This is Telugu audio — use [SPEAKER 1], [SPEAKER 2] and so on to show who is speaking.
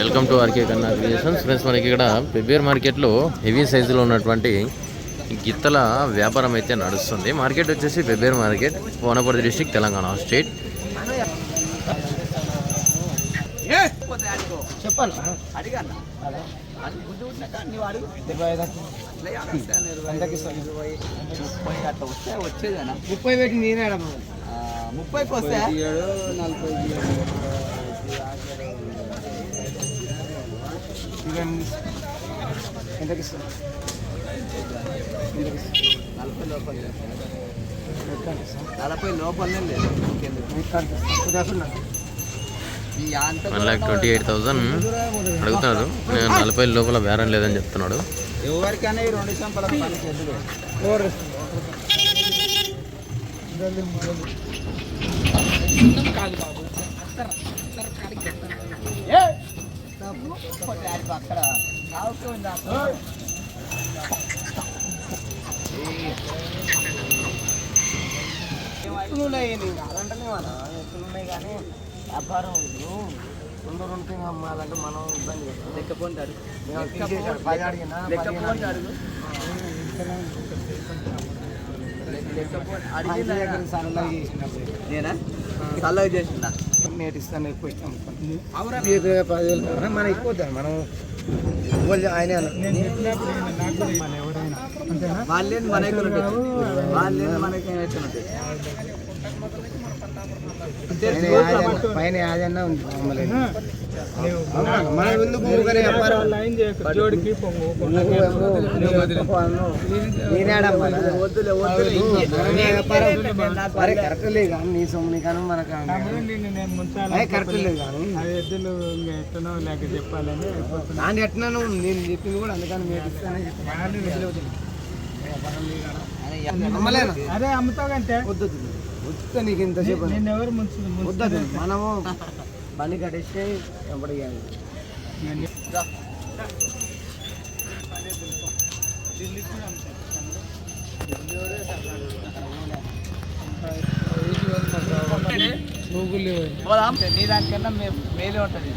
[SPEAKER 1] Welcome to RK Kanna creations. Friends మనకి ఇక్కడ పెబ్బేర్ మార్కెట్లో హెవీ సైజులో ఉన్నటువంటి గిత్తల వ్యాపారం అయితే నడుస్తుంది. మార్కెట్ వచ్చేసి Pebbair market Wanaparthy district Telangana state.
[SPEAKER 2] చెప్పాలి. ముప్పై పెట్టి నేనే
[SPEAKER 3] ముప్పైకి వస్తే
[SPEAKER 2] ఎంతకి ఇస్తాను
[SPEAKER 3] నలభై లోపల నలభై లోపలనే లేదు ఇంకెందుకు? ఈ అంత
[SPEAKER 1] one lakh twenty eight thousand అడుగుతున్నారు నేను నలభై లోపల బేరం లేదని చెప్తున్నాడు
[SPEAKER 3] ఎవరికైనా ఈ రెండు సంపల
[SPEAKER 2] మన ఎత్తులున్నాయి కానీ వ్యాపారం ఇప్పుడు రెండు రెండు అమ్మాలంటే మనం ఇబ్బంది చేస్తాం నేను? అడిగినా,
[SPEAKER 3] లెక్కపోంటాడు నేనా
[SPEAKER 2] ఇస్తాను ఎక్కువ ఇష్టం పదివేలు మనం ఎక్కువ మనం వాళ్ళు ఆయన
[SPEAKER 3] వాళ్ళేది మన
[SPEAKER 2] పైన యాదన్నా ఉంది మామూలుగా. కరెక్ట్ లేదు కానీ నీ కానీ మనకు కరెక్ట్ లేదు కానీ
[SPEAKER 4] ఎద్దులు ఎట్టనో లేక చెప్పాలని
[SPEAKER 2] దాన్ని నేను చెప్పింది కూడా అందుకని మీరు ఇస్తానని చెప్పాను అమ్మలేను
[SPEAKER 4] అదే అమ్ముతావంటే
[SPEAKER 2] వద్దు వద్దు నీకు వద్దు. మనము బండి కట్టేస్తే ఎప్పుడు
[SPEAKER 3] నీ దానికన్నా మే- మేలే ఉంటుంది.